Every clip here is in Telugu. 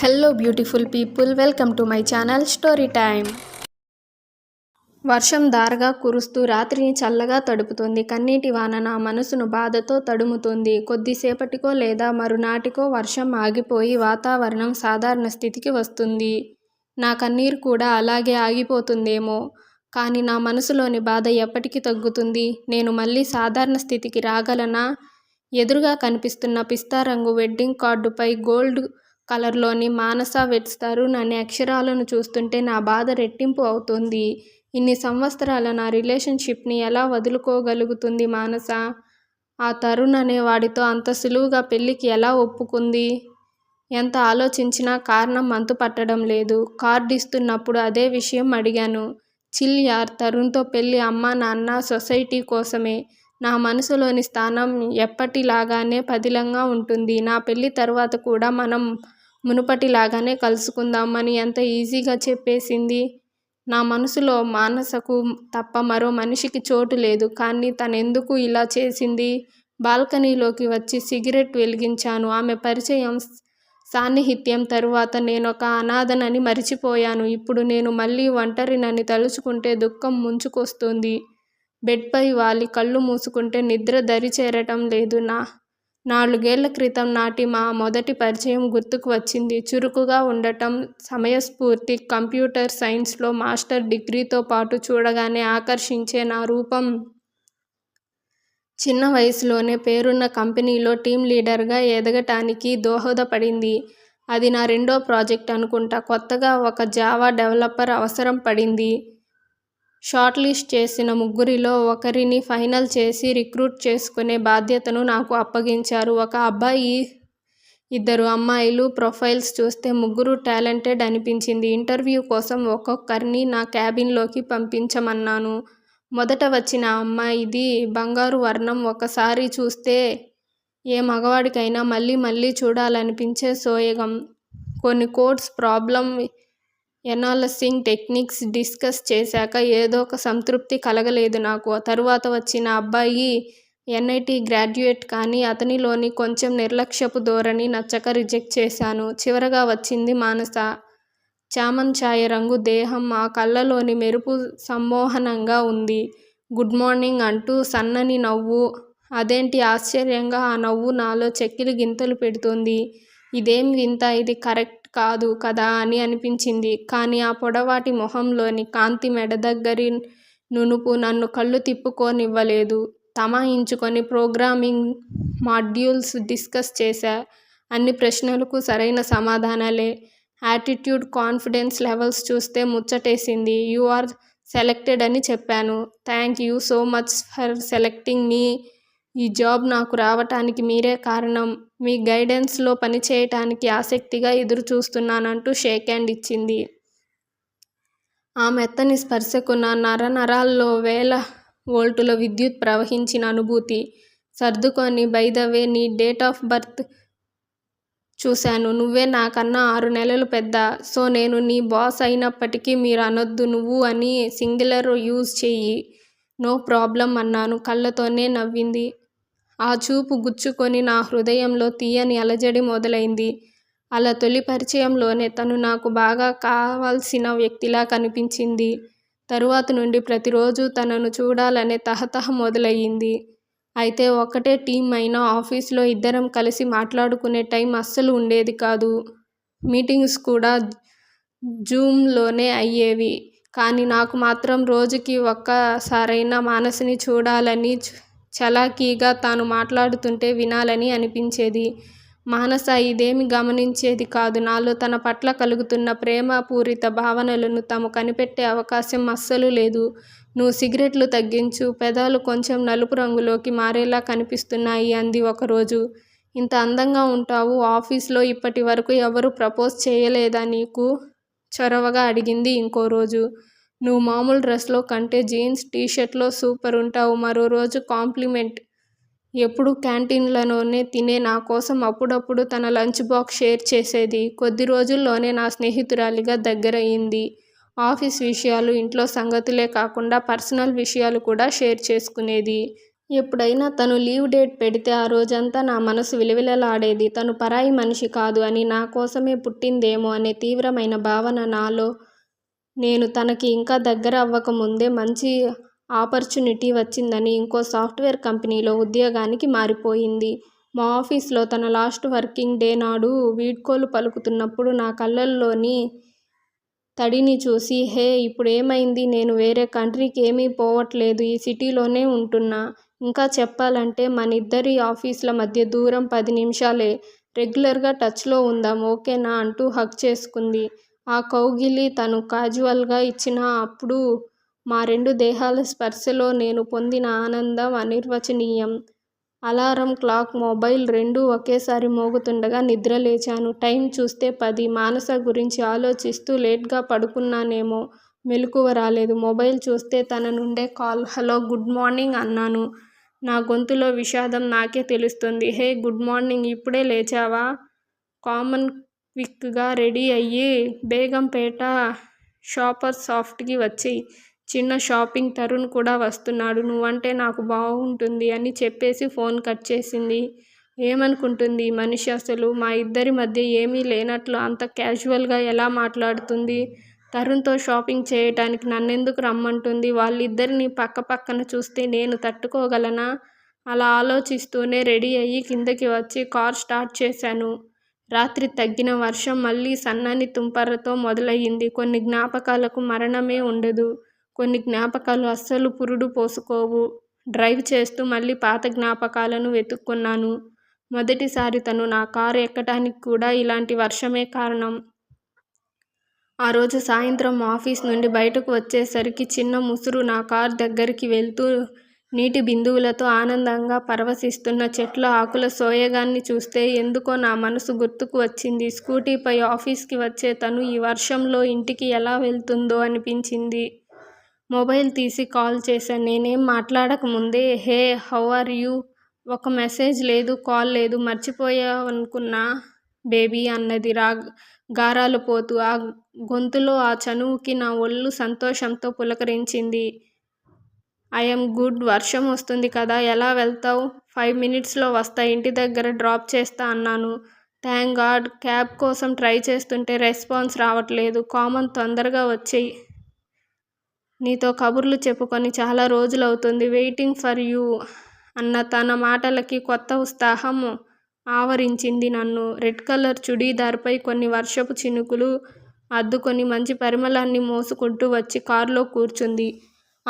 Hello beautiful people welcome to my channel story time వర్షం దారగా కురుస్తూ రాత్రిని చల్లగా తడుపుతుంది. కన్నీటి వాన నా మనసును బాధతో తడుముతుంది. కొద్దిసేపటికో లేదా మరునాటికో వర్షం ఆగిపోయి వాతావరణం సాధారణ స్థితికి వస్తుంది. నా కన్నీరు కూడా అలాగే ఆగిపోతుందేమో. కానీ నా మనసులోని బాధ ఎప్పటికీ తగ్గుతుంది. నేను మళ్ళీ సాధారణ స్థితికి రాగలనా? ఎదురుగా కనిపిస్తున్న పిస్తా రంగు వెడ్డింగ్ కార్డుపై గోల్డ్ కలర్లోని మానస వెట్స్ తరుణ్ అనే అక్షరాలను చూస్తుంటే నా బాధ రెట్టింపు అవుతుంది. ఇన్ని సంవత్సరాల నా రిలేషన్షిప్ని ఎలా వదులుకోగలుగుతుంది మానస? ఆ తరుణ్ అనే వాడితో అంత సులువుగా పెళ్ళికి ఎలా ఒప్పుకుంది? ఎంత ఆలోచించినా కారణం అంతు పట్టడం లేదు. కార్డు ఇస్తున్నప్పుడు అదే విషయం అడిగాను. చిల్ యార్ తరుణ్తో పెళ్ళి అమ్మ నాన్న సొసైటీ కోసమే. నా మనసులోని స్థానం ఎప్పటిలాగానే పదిలంగా ఉంటుంది. నా పెళ్ళి తర్వాత కూడా మనం మునుపటిలాగానే కలుసుకుందామని ఎంత ఈజీగా చెప్పేసింది. నా మనసులో మానసకు తప్ప మరో మనిషికి చోటు లేదు. కానీ తనెందుకు ఇలా చేసింది? బాల్కనీలోకి వచ్చి సిగరెట్ వెలిగించాను. ఆమె పరిచయం సాన్నిహిత్యం తరువాత నేనొక అనాథనని మరిచిపోయాను. ఇప్పుడు నేను మళ్ళీ ఒంటరినని తలుచుకుంటే దుఃఖం ముంచుకొస్తుంది. బెడ్పై వాలి కళ్ళు మూసుకుంటే నిద్ర దరి చేరటం లేదు. నా నాలుగేళ్ళ క్రితం నాటి మా మొదటి పరిచయం గుర్తుకు వచ్చింది. చురుకుగా ఉండటం సమయస్ఫూర్తి కంప్యూటర్ సైన్స్లో మాస్టర్ డిగ్రీతో పాటు చూడగానే ఆకర్షించే నా రూపం. చిన్న వయసులోనే పేరున్న కంపెనీలో టీం లీడర్గా ఎదగటానికి దోహదపడింది. అది నా రెండో ప్రాజెక్ట్ అనుకుంటా. కొత్తగా ఒక జావా డెవలపర్ అవసరం పడింది. షార్ట్ లిస్ట్ చేసిన ముగ్గురిలో ఒకరిని ఫైనల్ చేసి రిక్రూట్ చేసుకునే బాధ్యతను నాకు అప్పగించారు. ఒక అబ్బాయి ఇద్దరు అమ్మాయిలు ప్రొఫైల్స్ చూస్తే ముగ్గురు టాలెంటెడ్ అనిపించింది. ఇంటర్వ్యూ కోసం ఒక్కొక్కరిని నా క్యాబిన్లోకి పంపించమన్నాను. మొదట వచ్చిన అమ్మాయిది బంగారు వర్ణం ఒకసారి చూస్తే ఏ మగవాడికైనా మళ్ళీ మళ్ళీ చూడాలనిపించే సోయగం. కొన్ని codes problem analysing techniques discuss చేశాక ఏదో ఒక సంతృప్తి కలగలేదు నాకు. తరువాత వచ్చిన అబ్బాయి ఎన్ఐటి గ్రాడ్యుయేట్ కానీ అతనిలోని కొంచెం నిర్లక్ష్యపు ధోరణి నచ్చక రిజెక్ట్ చేశాను. చివరగా వచ్చింది మానస. చామన్ ఛాయ రంగు దేహం ఆ కళ్ళలోని మెరుపు సమ్మోహనంగా ఉంది. గుడ్ మార్నింగ్ అంటూ సన్నని నవ్వు. అదేంటి ఆశ్చర్యంగా ఆ నవ్వు నాలో చెక్కిలి గింతలు పెడుతుంది. ఇదేం వింత? ఇది కరెక్ట్ కాదు కదా అని అనిపించింది. కానీ ఆ పొడవాటి మొహంలోని కాంతి మెడ దగ్గరి నునుపు నన్ను కళ్ళు తిప్పుకోనివ్వలేదు. తమాయించుకొని ప్రోగ్రామింగ్ మాడ్యూల్స్ డిస్కస్ చేశా. అన్ని ప్రశ్నలకు సరైన సమాధానాలే. యాటిట్యూడ్ కాన్ఫిడెన్స్ లెవెల్స్ చూస్తే ముచ్చటేసింది. యు ఆర్ సెలెక్టెడ్ అని చెప్పాను. Thank you so much for selecting మీ ఈ జాబ్ నాకు రావటానికి మీరే కారణం. మీ గైడెన్స్లో పనిచేయటానికి ఆసక్తిగా ఎదురు చూస్తున్నానంటూ షేక్ హ్యాండ్ ఇచ్చింది. ఆ మెత్తని స్పర్శకు నా నర నరాల్లో వేల వోల్టుల విద్యుత్ ప్రవహించిన అనుభూతి. సర్దుకొని బైదవే నీ డేట్ ఆఫ్ బర్త్ చూశాను. నువ్వే నాకన్నా ఆరు నెలలు పెద్ద. సో నేను నీ బాస్ అయినప్పటికీ మీరు అనొద్దు నువ్వు అని సింగులర్ యూజ్ చెయ్యి. నో ప్రాబ్లం అన్నాను. కళ్ళతోనే నవ్వింది. ఆ చూపు గుచ్చుకొని నా హృదయంలో తీయని అలజడి మొదలైంది. అలా తొలి పరిచయంలోనే తను నాకు బాగా కావాల్సిన వ్యక్తిలా కనిపించింది. తరువాత నుండి ప్రతిరోజు తనను చూడాలనే తహతహ మొదలయ్యింది. అయితే ఒకటే టీం అయినా ఆఫీస్లో ఇద్దరం కలిసి మాట్లాడుకునే టైం అస్సలు ఉండేది కాదు. మీటింగ్స్ కూడా జూమ్లోనే అయ్యేవి. కానీ నాకు మాత్రం రోజుకి ఒక్కసారైనా మానసిని చూడాలని చలాకీగా తాను మాట్లాడుతుంటే వినాలని అనిపించేది. మానస ఇదేమి గమనించేది కాదు. నాలో తన పట్ల కలుగుతున్న ప్రేమపూరిత భావనలను తాము కనిపెట్టే అవకాశం అస్సలు లేదు. నువ్వు సిగరెట్లు తగ్గించు పెదాలు కొంచెం నలుపు రంగులోకి మారేలా కనిపిస్తున్నాయి అంది ఒకరోజు. ఇంత అందంగా ఉంటావు ఆఫీస్లో ఇప్పటి వరకు ఎవరు ప్రపోజ్ చేయలేదా నీకు? చొరవగా అడిగింది ఇంకో రోజు. నువ్వు మామూలు డ్రెస్లో కంటే జీన్స్ టీ షర్ట్లో సూపర్ ఉంటావు మరో రోజు కాంప్లిమెంట్ ఎప్పుడు క్యాంటీన్లలోనే తినే నా కోసం అప్పుడప్పుడు తన లంచ్ బాక్స్ షేర్ చేసేది కొద్ది రోజుల్లోనే నా స్నేహితురాలిగా దగ్గరయ్యింది ఆఫీస్ విషయాలు ఇంట్లో సంగతులే కాకుండా పర్సనల్ విషయాలు కూడా షేర్ చేసుకునేది ఎప్పుడైనా తను లీవ్ డేట్ పెడితే ఆ రోజంతా నా మనసు విలవిలలాడేది. తను పరాయి మనిషి కాదు అని, నా కోసమే పుట్టిందేమో అనే తీవ్రమైన భావన నాలో. నేను తనకి ఇంకా దగ్గర అవ్వకముందే మంచి ఆపర్చునిటీ వచ్చిందని ఇంకో సాఫ్ట్వేర్ కంపెనీలో ఉద్యోగానికి మారిపోయింది. మా ఆఫీస్లో తన లాస్ట్ వర్కింగ్ డే నాడు వీడ్కోలు పలుకుతున్నప్పుడు నా కళ్ళల్లోని తడిని చూసి హే ఇప్పుడు ఏమైంది నేను వేరే కంట్రీకి ఏమీ పోవట్లేదు ఈ సిటీలోనే ఉంటున్నా. ఇంకా చెప్పాలంటే మన ఇద్దరి ఆఫీసుల మధ్య దూరం పది నిమిషాలే. రెగ్యులర్గా టచ్లో ఉందాం ఓకేనా అంటూ హక్ చేసుకుంది. ఆ కౌగిలి తను కాజువల్గా ఇచ్చిన అప్పుడు మా రెండు దేహాల స్పర్శలో నేను పొందిన ఆనందం అనిర్వచనీయం. అలారం క్లాక్ మొబైల్ రెండూ ఒకేసారి మోగుతుండగా నిద్ర లేచాను టైం చూస్తే పది. మానస గురించి ఆలోచిస్తూ లేట్గా పడుకున్నానేమో మెలకువ రాలేదు. మొబైల్ చూస్తే తన నుండే కాల్ హలో గుడ్ మార్నింగ్ అన్నాను. నా గొంతులో విషాదం నాకే తెలుస్తుంది హే గుడ్ మార్నింగ్ ఇప్పుడే లేచావా? కామన్ క్విక్గా రెడీ అయ్యి బేగంపేట షాపర్ సాఫ్ట్కి వచ్చి వచ్చెయ్. చిన్న షాపింగ్ తరుణ్ కూడా వస్తున్నాడు. నువ్వంటే నాకు బాగుంటుంది అని చెప్పేసి ఫోన్ కట్ చేసింది. ఏమనుకుంటుంది ఈ మనిషి అసలు? మా ఇద్దరి మధ్య ఏమీ లేనట్లు అంత క్యాజువల్గా ఎలా మాట్లాడుతుంది? తరుణ్తో షాపింగ్ చేయటానికి నన్నెందుకు రమ్మంటుంది? వాళ్ళిద్దరినీ పక్కపక్కన చూస్తే నేను తట్టుకోగలనా? అలా ఆలోచిస్తూనే రెడీ అయ్యి కిందకి వచ్చి కార్ స్టార్ట్ చేశాను. రాత్రి తగ్గిన వర్షం మళ్ళీ సన్నని తుంపరతో మొదలయ్యింది కొన్ని జ్ఞాపకాలకు మరణమే ఉండదు. కొన్ని జ్ఞాపకాలు అస్సలు పురుడు పోసుకోవు. డ్రైవ్ చేస్తూ మళ్ళీ పాత జ్ఞాపకాలను వెతుక్కున్నాను. మొదటిసారి తను నా కారు ఎక్కటానికి కూడా ఇలాంటి వర్షమే కారణం. ఆ రోజు సాయంత్రం ఆఫీస్ నుండి బయటకు వచ్చేసరికి చిన్న ముసురు నా కారు దగ్గరికి వెళ్తూ నీటి బిందువులతో ఆనందంగా పరవశిస్తున్న చెట్ల ఆకుల సోయగాన్ని చూస్తే ఎందుకో నా మనసు గుర్తుకు వచ్చింది. స్కూటీపై ఆఫీస్కి వచ్చే తను ఈ వర్షంలో ఇంటికి ఎలా వెళ్తుందో అనిపించింది. మొబైల్ తీసి కాల్ చేశాను నేనేం మాట్లాడకముందే హే హౌ ఆర్ యూ? ఒక మెసేజ్ లేదు కాల్ లేదు మర్చిపోయావనుకున్నా బేబీ అన్నది రా గారాలు పోతూ ఆ గొంతులో ఆ చనువుకి నా ఒళ్ళు సంతోషంతో పులకరించింది. ఐఎమ్ గుడ్ వర్షం వస్తుంది కదా ఎలా వెళ్తావు ఫైవ్ మినిట్స్లో వస్తా ఇంటి దగ్గర డ్రాప్ చేస్తా అన్నాను. థ్యాంక్ గాడ్ క్యాబ్ కోసం ట్రై చేస్తుంటే రెస్పాన్స్ రావట్లేదు. కామన్ తొందరగా వచ్చేయి నీతో కబుర్లు చెప్పుకొని చాలా రోజులు అవుతుంది వెయిటింగ్ ఫర్ యూ అన్న తన మాటలకి కొత్త ఉత్సాహం ఆవరించింది నన్ను. రెడ్ కలర్ చుడీదార్పై కొన్ని వర్షపు చినుకులు అద్దుకొని మంచి పరిమళాన్ని మోసుకుంటూ వచ్చి కారులో కూర్చుంది.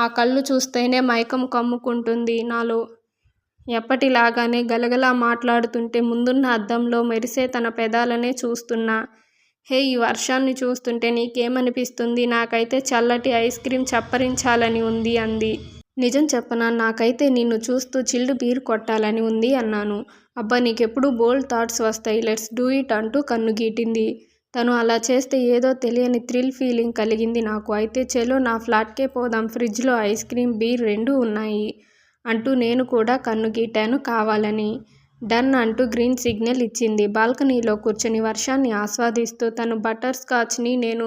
ఆ కళ్ళు చూస్తేనే మైకం కమ్ముకుంటుంది నాలో. ఎప్పటిలాగానే గలగలా మాట్లాడుతుంటే ముందున్న అద్దంలో మెరిసే తన పెదాలనే చూస్తున్నా. హే ఈ వర్షాన్ని చూస్తుంటే నీకేమనిపిస్తుంది? నాకైతే చల్లటి ఐస్ క్రీమ్ చప్పరించాలని ఉంది అంది. నిజం చెప్పనా? నాకైతే నిన్ను చూస్తూ చిల్డ్ బీర్ కొట్టాలని ఉంది అన్నాను. అబ్బా నీకెప్పుడూ బోల్డ్ థాట్స్ వస్తాయి లెట్స్ డూ ఇట్ అంటూ కన్నుగీటింది. తను అలా చేస్తే ఏదో తెలియని థ్రిల్ ఫీలింగ్ కలిగింది నాకు. అయితే చలో నా ఫ్లాట్కే పోదాం ఫ్రిడ్జ్లో ఐస్ క్రీమ్, బీర్ రెండూ ఉన్నాయి అంటూ నేను కూడా కన్ను గీటాను కావాలని. డన్ అంటూ గ్రీన్ సిగ్నల్ ఇచ్చింది. బాల్కనీలో కూర్చుని వర్షాన్ని ఆస్వాదిస్తూ తను బటర్ స్కాచ్ని నేను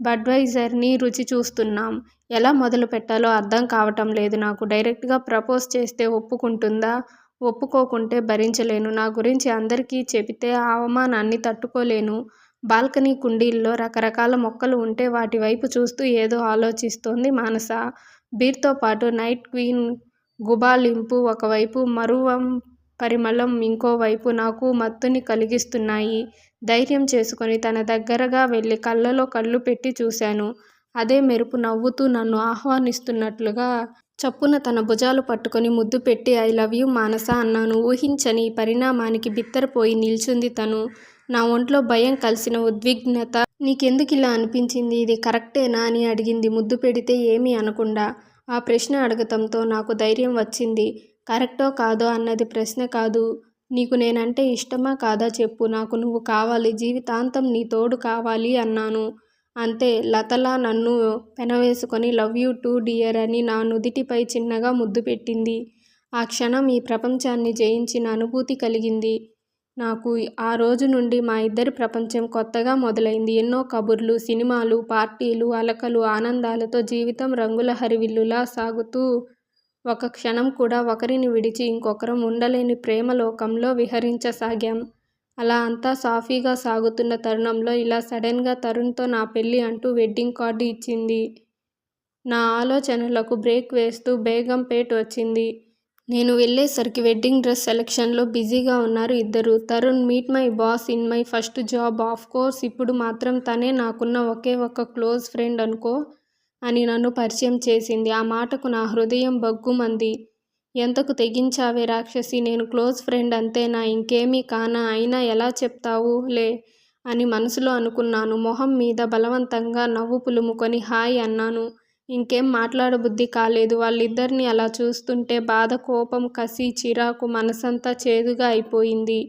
బడ్వైజర్ని రుచి చూస్తున్నాం. ఎలా మొదలు పెట్టాలో అర్థం కావటం లేదు నాకు. డైరెక్ట్గా ప్రపోజ్ చేస్తే ఒప్పుకుంటుందా? ఒప్పుకోకుంటే భరించలేను. నా గురించి అందరికీ చెబితే ఆ అవమానాన్ని తట్టుకోలేను. బాల్కనీ కుండీల్లో రకరకాల మొక్కలు ఉంటే వాటి వైపు చూస్తూ ఏదో ఆలోచిస్తోంది మానస. బీర్తో పాటు నైట్ క్వీన్ గుబాళింపు ఒకవైపు, మరువం పరిమళం ఇంకోవైపు నాకు మత్తుని కలిగిస్తున్నాయి. ధైర్యం చేసుకుని తన దగ్గరగా వెళ్ళి కళ్ళలో కళ్ళు పెట్టి చూశాను. అదే మెరుపు నవ్వుతూ నన్ను ఆహ్వానిస్తున్నట్లుగా. చప్పున తన భుజాలు పట్టుకుని ముద్దు పెట్టి ఐ లవ్ యూ మానసా అన్నాను. ఊహించని పరిణామానికి బిత్తరపోయి నిల్చుంది తను. నా ఒంట్లో భయం కలిసిన ఉద్విగ్నత. నీకెందుకు ఇలా అనిపించింది? ఇది కరెక్టేనా అని అడిగింది ముద్దు పెడితే ఏమీ అనకుండా. ఆ ప్రశ్న అడగటంతో నాకు ధైర్యం వచ్చింది. కరెక్టో కాదో అన్నది ప్రశ్న కాదు. నీకు నేనంటే ఇష్టమా కాదా చెప్పు. నాకు నువ్వు కావాలి. జీవితాంతం నీ తోడు కావాలి అన్నాను. అంతే లతలా నన్ను పెనవేసుకొని లవ్ యూ టూ డియర్ అని నా నుదిటిపై చిన్నగా ముద్దు పెట్టింది. ఆ క్షణం ఈ ప్రపంచాన్ని జయించిన అనుభూతి కలిగింది నాకు. ఆ రోజు నుండి మా ఇద్దరి ప్రపంచం కొత్తగా మొదలైంది. ఎన్నో కబుర్లు, సినిమాలు, పార్టీలు, అలకలు, ఆనందాలతో జీవితం రంగుల హరివిల్లులా సాగుతూ ఒక క్షణం కూడా ఒకరిని విడిచి ఇంకొకరం ఉండలేని ప్రేమలోకంలో విహరించసాగాం. అలా అంతా సాఫీగా సాగుతున్న తరుణంలో ఇలా సడన్గా తరుణ్తో నా పెళ్ళి అంటూ వెడ్డింగ్ కార్డు ఇచ్చింది. నా ఆలోచనలకు బ్రేక్ వేస్తూ బేగంపేట్ వచ్చింది. నేను వెళ్ళేసరికి వెడ్డింగ్ డ్రెస్ సెలక్షన్లో బిజీగా ఉన్నారు ఇద్దరు Tarun meet my boss in my first job of course ఇప్పుడు మాత్రం తనే నాకున్న ఒకే ఒక్క క్లోజ్ ఫ్రెండ్ అనుకో అని నన్ను పరిచయం చేసింది. ఆ మాటకు నా హృదయం బగ్గుమంది ఎంతకు తెగించావే రాక్షసి నేను క్లోజ్ ఫ్రెండ్ అంతేనా ఇంకేమీ కానా అయినా ఎలా చెప్తావు లే అని మనసులో అనుకున్నాను. మొహం మీద బలవంతంగా నవ్వు పులుముకొని హాయ్ అన్నాను. ఇంకేం మాట్లాడబుద్ధి కాలేదు. వాళ్ళిద్దరిని అలా చూస్తుంటే బాధ, కోపం, కసి, చిరాకు మనసంతా చేదుగా అయిపోయింది.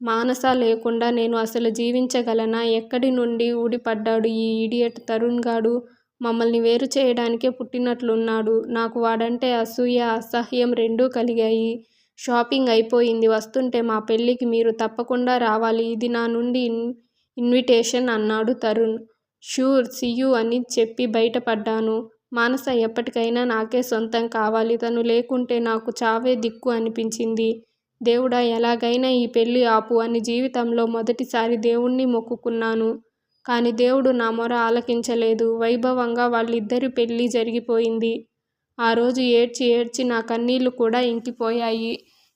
మానస లేకుండా నేను అసలు జీవించగలనా? ఎక్కడి నుండి ఊడిపడ్డాడు ఈ ఇడియట్ తరుణ్ గాడు? మమ్మల్ని వేరు చేయడానికే పుట్టినట్లున్నాడు. నాకు వాడంటే అసూయ, అసహ్యం రెండూ కలిగాయి. షాపింగ్ అయిపోయింది. వస్తుంటే మా పెళ్ళికి మీరు తప్పకుండా రావాలి. ఇది నా నుండి ఇన్విటేషన్ అన్నాడు తరుణ్. ష్యూర్ సీయూ అని చెప్పి బయటపడ్డాను. మానస ఎప్పటికైనా నాకే సొంతం కావాలి. తను లేకుంటే నాకు చావే దిక్కు అనిపించింది. దేవుడా ఎలాగైనా ఈ పెళ్ళి ఆపు అని జీవితంలో మొదటిసారి దేవుణ్ణి మొక్కుకున్నాను. కానీ దేవుడు నా మొర ఆలకించలేదు. వైభవంగా వాళ్ళిద్దరి పెళ్ళి జరిగిపోయింది. ఆ రోజు ఏడ్చి ఏడ్చి నా కన్నీళ్ళు కూడా ఇంకిపోయాయి.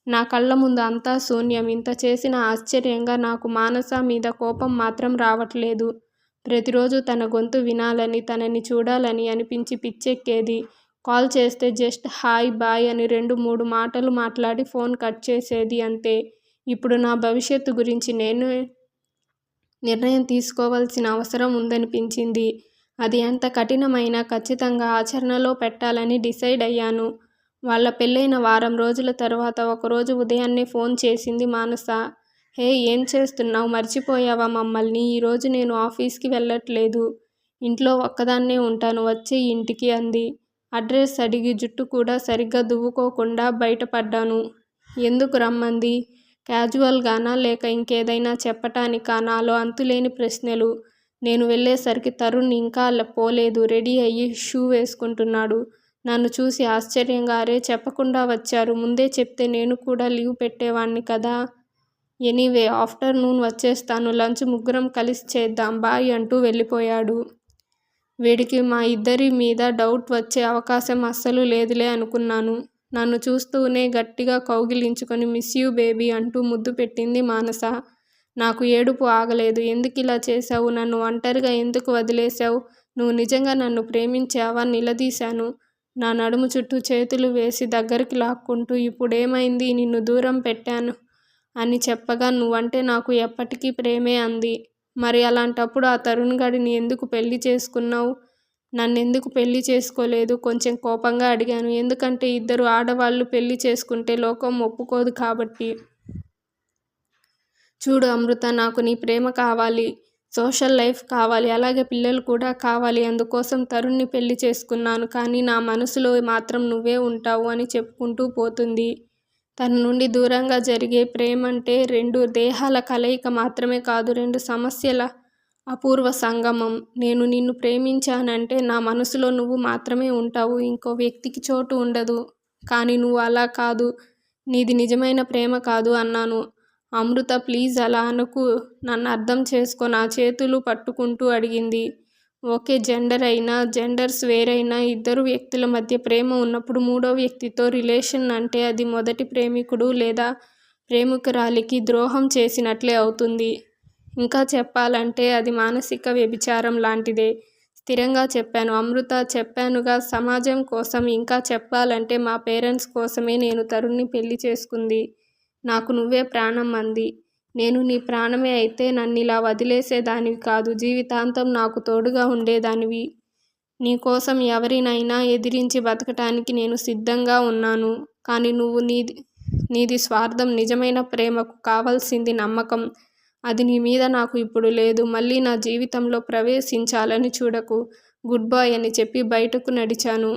నా కళ్ళ ముందు అంతా శూన్యం. ఇంత చేసినా ఆశ్చర్యంగా నాకు మానస మీద కోపం మాత్రం రావట్లేదు. ప్రతిరోజు తన గొంతు వినాలని, తనని చూడాలని అనిపించి పిచ్చెక్కేది. కాల్ చేస్తే జస్ట్ హాయ్ బాయ్ అని రెండు మూడు మాటలు మాట్లాడి ఫోన్ కట్ చేసేది అంతే. ఇప్పుడు నా భవిష్యత్తు గురించి నేను నిర్ణయం తీసుకోవాల్సిన అవసరం ఉందనిపించింది. అది ఎంత కఠినమైనా ఖచ్చితంగా ఆచరణలో పెట్టాలని డిసైడ్ అయ్యాను. వాళ్ళ పెళ్ళైన వారం రోజుల తర్వాత ఒకరోజు ఉదయాన్నే ఫోన్ చేసింది మానస. హే ఏం చేస్తున్నావు మర్చిపోయావా మమ్మల్ని? ఈరోజు నేను ఆఫీస్కి వెళ్ళట్లేదు. ఇంట్లో ఒక్కదాన్నే ఉంటాను. వచ్చే ఇంటికి అంది. అడ్రస్ అడిగి జుట్టు కూడా సరిగ్గా దువ్వుకోకుండా బయటపడ్డాను. ఎందుకు రమ్మంది? క్యాజువల్గానా లేక ఇంకేదైనా చెప్పటానికా నాలో అంతులేని ప్రశ్నలు. నేను వెళ్ళేసరికి తరుణ్ ఇంకా పోలేదు. రెడీ అయ్యి షూ వేసుకుంటున్నాడు. నన్ను చూసి ఆశ్చర్యంగా అరే చెప్పకుండా వచ్చారు. ముందే చెప్తే నేను కూడా లీవ్ పెట్టేవాణ్ణి కదా! ఎనీవే ఆఫ్టర్నూన్ వచ్చేస్తాను. లంచ్ ముగ్గురం కలిసి చేద్దాం బాయ్ అంటూ వెళ్ళిపోయాడు. వీడికి మా ఇద్దరి మీద డౌట్ వచ్చే అవకాశం అస్సలు లేదులే అనుకున్నాను. నన్ను చూస్తూనే గట్టిగా కౌగిలించుకొని మిస్ యూ బేబీ అంటూ ముద్దు పెట్టింది మానస. నాకు ఏడుపు ఆగలేదు. ఎందుకు ఇలా చేశావు? నన్ను ఒంటరిగా ఎందుకు వదిలేశావు నువ్వు నిజంగా నన్ను ప్రేమించావా? నిలదీశాను. నా నడుము చుట్టూ చేతులు వేసి దగ్గరికి లాక్కుంటూ ఇప్పుడేమైంది? నిన్ను దూరం పెట్టాను అని చెప్పగా నువ్వంటే నాకు ఎప్పటికీ ప్రేమే అంది. మరి అలాంటప్పుడు ఆ తరుణ్ గడిని ఎందుకు పెళ్ళి నన్ను నన్నెందుకు పెళ్ళి చేసుకోలేదు? కొంచెం కోపంగా అడిగాను. ఎందుకంటే ఇద్దరు ఆడవాళ్ళు పెళ్ళి చేసుకుంటే లోకం ఒప్పుకోదు కాబట్టి. చూడు అమృత నాకు నీ ప్రేమ కావాలి. సోషల్ లైఫ్ కావాలి. అలాగే పిల్లలు కూడా కావాలి. అందుకోసం తరుణ్ని పెళ్ళి పెళ్ళి చేసుకున్నాను. కానీ నా మనసులో మాత్రం నువ్వే ఉంటావు అని చెప్పుకుంటూ పోతుంది. తన నుండి దూరంగా జరిగే ప్రేమంటే రెండు దేహాల కలయిక మాత్రమే కాదు. రెండు సమస్యల అపూర్వ సంగమం. నేను నిన్ను ప్రేమించానంటే నా మనసులో నువ్వు మాత్రమే ఉంటావు. ఇంకో వ్యక్తికి చోటు ఉండదు. కానీ నువ్వు అలా కాదు. నీది నిజమైన ప్రేమ కాదు అన్నాను. అమృత ప్లీజ్ అలా అనుకు నన్ను అర్థం చేసుకో నా చేతులు పట్టుకుంటూ అడిగింది. ఒకే జెండర్ అయినా, జెండర్స్ వేరైనా ఇద్దరు వ్యక్తుల మధ్య ప్రేమ ఉన్నప్పుడు మూడో వ్యక్తితో రిలేషన్ అంటే అది మొదటి ప్రేమికుడు లేదా ప్రేమికురాలికి ద్రోహం చేసినట్లే అవుతుంది. ఇంకా చెప్పాలంటే అది మానసిక వ్యభిచారం లాంటిదే. స్థిరంగా చెప్పాను. అమృత చెప్పానుగా సమాజం కోసం ఇంకా చెప్పాలంటే మా పేరెంట్స్ కోసమే నేను తరుణ్ని పెళ్ళి పెళ్ళి చేసుకుంది. నాకు నువ్వే ప్రాణం అంది. నేను నీ ప్రాణమే అయితే నన్ను ఇలా వదిలేసేదానివి కాదు. జీవితాంతం నాకు తోడుగా ఉండేదానివి. నీ కోసం ఎవరినైనా ఎదిరించి బతకటానికి నేను సిద్ధంగా ఉన్నాను. కానీ నువ్వు నీది నీది స్వార్థం నిజమైన ప్రేమకు కావాల్సింది నమ్మకం. అది నీ మీద నాకు ఇప్పుడు లేదు. మళ్ళీ నా జీవితంలో ప్రవేశించాలని చూడకు. గుడ్ బాయ్ అని చెప్పి బయటకు నడిచాను.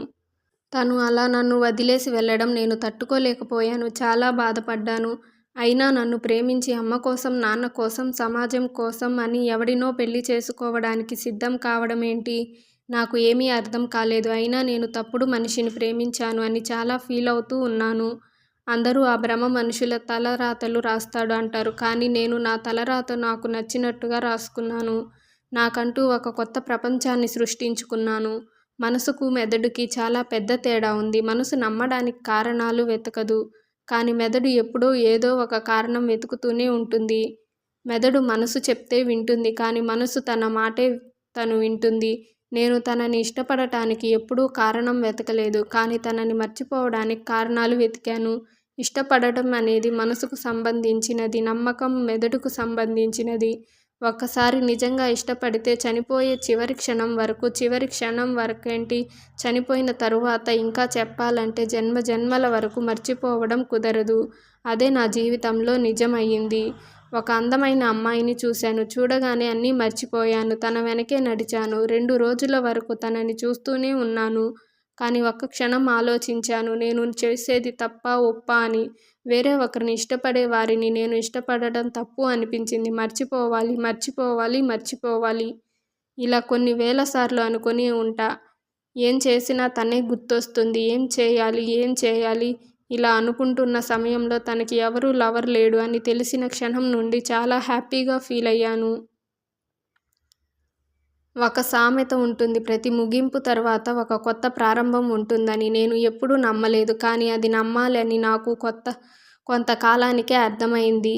తను అలా నన్ను వదిలేసి వెళ్ళడం నేను తట్టుకోలేకపోయాను. చాలా బాధపడ్డాను. అయినా నన్ను ప్రేమించి అమ్మ కోసం, నాన్న కోసం, సమాజం కోసం అని ఎవడినో పెళ్ళి చేసుకోవడానికి సిద్ధం కావడమేంటి? నాకు ఏమీ అర్థం కాలేదు. అయినా నేను తప్పుడు మనిషిని ప్రేమించాను అని చాలా ఫీల్ అవుతూ ఉన్నాను. అందరూ ఆ భ్రమ మనుషుల తలరాతలు రాస్తాడు అంటారు. కానీ నేను నా తలరాత నాకు నచ్చినట్టుగా రాసుకున్నాను. నాకంటూ ఒక కొత్త ప్రపంచాన్ని సృష్టించుకున్నాను. మనసుకు మెదడుకి చాలా పెద్ద తేడా ఉంది. మనసు నమ్మడానికి కారణాలు వెతకదు. కానీ మెదడు ఎప్పుడో ఏదో ఒక కారణం వెతుకుతూనే ఉంటుంది. మెదడు మనసు చెప్తే వింటుంది కానీ మనసు తన మాటే తను వింటుంది. నేను తనని ఇష్టపడటానికి ఎప్పుడూ కారణం వెతకలేదు కానీ తనని మర్చిపోవడానికి కారణాలు వెతికాను. ఇష్టపడటం అనేది మనసుకు సంబంధించినది నమ్మకం మెదడుకు సంబంధించినది. ఒక్కసారి నిజంగా ఇష్టపడితే చనిపోయే చివరి క్షణం వరకు చివరి క్షణం వరకేంటి? చనిపోయిన తరువాత ఇంకా చెప్పాలంటే జన్మ జన్మల వరకు మర్చిపోవడం కుదరదు. అదే నా జీవితంలో నిజమయ్యింది. ఒక అందమైన అమ్మాయిని చూశాను. చూడగానే అన్నీ మర్చిపోయాను. తన వెనకే నడిచాను. రెండు రోజుల వరకు తనని చూస్తూనే ఉన్నాను. కానీ ఒక్క క్షణం ఆలోచించాను. నేను చేసేది తప్ప ఒప్ప అని. వేరే ఒకరిని ఇష్టపడే వారిని నేను ఇష్టపడటం తప్పు అనిపించింది. మర్చిపోవాలి మర్చిపోవాలి మర్చిపోవాలి. ఇలా కొన్ని వేల సార్లు అనుకొని ఉంటా. ఏం చేసినా తనే గుర్తొస్తుంది. ఏం చేయాలి ఏం చేయాలి? ఇలా అనుకుంటున్న సమయంలో తనకి ఎవరూ లవర్ లేడు అని తెలిసిన క్షణం నుండి చాలా హ్యాపీగా ఫీల్ అయ్యాను. ఒక సామెత ఉంటుంది ప్రతి ముగింపు తర్వాత ఒక కొత్త ప్రారంభం ఉంటుందని. నేను ఎప్పుడూ నమ్మలేదు కానీ అది నమ్మాలని నాకు కొత్త కొంతకాలానికే అర్థమైంది.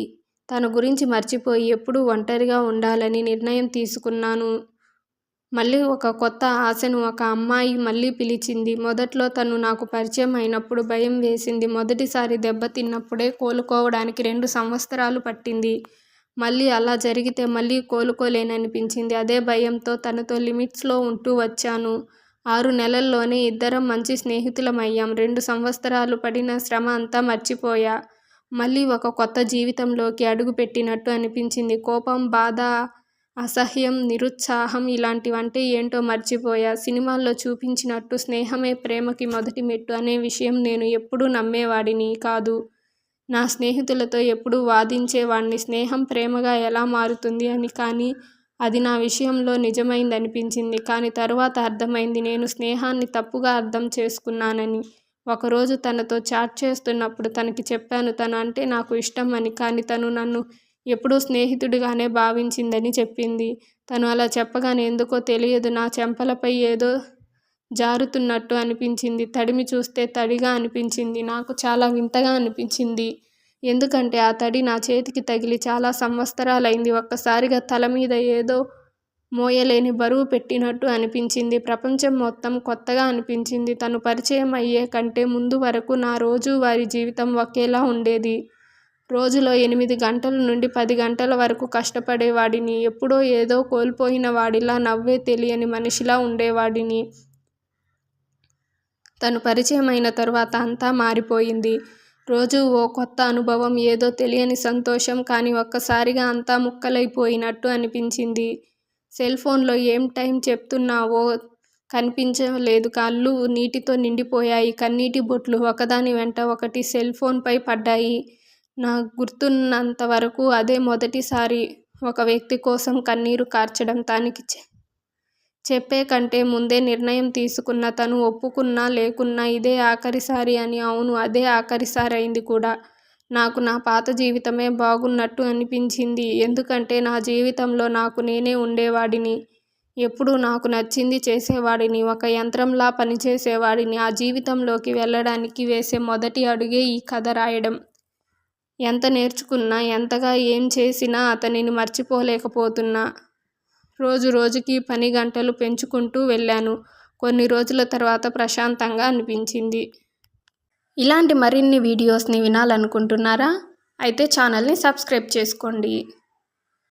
తన గురించి మర్చిపోయి ఎప్పుడూ ఒంటరిగా ఉండాలని నిర్ణయం తీసుకున్నాను. మళ్ళీ ఒక కొత్త ఆశను ఒక అమ్మాయి మళ్ళీ పిలిచింది. మొదట్లో తను నాకు పరిచయం అయినప్పుడు భయం వేసింది. మొదటిసారి దెబ్బతిన్నప్పుడే కోలుకోవడానికి రెండు సంవత్సరాలు పట్టింది. మళ్ళీ అలా జరిగితే మళ్ళీ కోలుకోలేననిపించింది. అదే భయంతో తనతో లిమిట్స్లో ఉంటూ వచ్చాను. ఆరు నెలల్లోనే ఇద్దరం మంచి స్నేహితులమయ్యాం. రెండు సంవత్సరాలు పడిన శ్రమ అంతా మర్చిపోయా. మళ్ళీ ఒక కొత్త జీవితంలోకి అడుగుపెట్టినట్టు అనిపించింది. కోపం బాధ అసహ్యం నిరుత్సాహం ఇలాంటివంటే ఏంటో మర్చిపోయా. సినిమాల్లో చూపించినట్టు స్నేహమే ప్రేమకి మొదటి మెట్టు అనే విషయం నేను ఎప్పుడూ నమ్మేవాడిని కాదు. నా స్నేహితులతో ఎప్పుడూ వాదించేవాడిని స్నేహం ప్రేమగా ఎలా మారుతుంది అని కానీ అది నా విషయంలో నిజమైంది అనిపించింది కానీ తరువాత అర్థమైంది నేను స్నేహాన్ని తప్పుగా అర్థం చేసుకున్నానని. ఒకరోజు తనతో చాట్ చేస్తున్నప్పుడు తనకి చెప్పాను తను అంటే నాకు ఇష్టం అని. కానీ తను నన్ను ఎప్పుడూ స్నేహితుడిగానే భావించిందని చెప్పింది. తను అలా చెప్పగానే ఎందుకో తెలియదు నా చెంపలపై ఏదో జారుతున్నట్టు అనిపించింది. తడిమి చూస్తే తడిగా అనిపించింది. నాకు చాలా వింతగా అనిపించింది. ఎందుకంటే ఆ తడి నా చేతికి తగిలి చాలా సంవత్సరాలైంది. ఒక్కసారిగా తల మీద ఏదో మోయలేని బరువు పెట్టినట్టు అనిపించింది. ప్రపంచం మొత్తం కొత్తగా అనిపించింది. తను పరిచయం అయ్యే కంటే ముందు వరకు నా రోజువారీ జీవితం ఒకేలా ఉండేది. రోజులో ఎనిమిది గంటల నుండి పది గంటల వరకు కష్టపడేవాడిని. ఎప్పుడో ఏదో కోల్పోయిన వాడిలా నవ్వే తెలియని మనిషిలా ఉండేవాడిని. తను పరిచయం అయిన తరువాత అంతా మారిపోయింది. రోజు ఓ కొత్త అనుభవం ఏదో తెలియని సంతోషం కానీ ఒక్కసారిగా అంతా ముక్కలైపోయినట్టు అనిపించింది. సెల్ ఫోన్లో ఏం టైం చెప్తున్నావో కనిపించలేదు. కళ్ళు నీటితో నిండిపోయాయి. కన్నీటి బొట్లు ఒకదాని వెంట ఒకటి సెల్ ఫోన్పై పడ్డాయి. నాకు గుర్తున్నంత వరకు అదే మొదటిసారి ఒక వ్యక్తి కోసం కన్నీరు కార్చడం తనకి చెప్పే కంటే ముందే నిర్ణయం తీసుకున్న తను ఒప్పుకున్నా లేకున్నా ఇదే ఆఖరిసారి అని. అవును అదే ఆఖరిసారి అయింది కూడా. నాకు నా పాత జీవితమే బాగున్నట్టు అనిపించింది. ఎందుకంటే నా జీవితంలో నాకు నేనే ఉండేవాడిని. ఎప్పుడూ నాకు నచ్చింది చేసేవాడిని. ఒక యంత్రంలా పనిచేసేవాడిని. ఆ జీవితంలోకి వెళ్ళడానికి వేసే మొదటి అడుగే ఈ కథ రాయడం. ఎంత నేర్చుకున్నా ఎంతగా ఏం చేసినా అతనిని మర్చిపోలేకపోతున్నా. రోజు రోజుకి పని గంటలు పెంచుకుంటూ వెళ్ళాను. కొన్ని రోజుల తర్వాత ప్రశాంతంగా అనిపించింది. ఇలాంటి మరిన్ని వీడియోస్ని వినాలనుకుంటున్నారా? అయితే ఛానల్ని సబ్స్క్రైబ్ చేసుకోండి.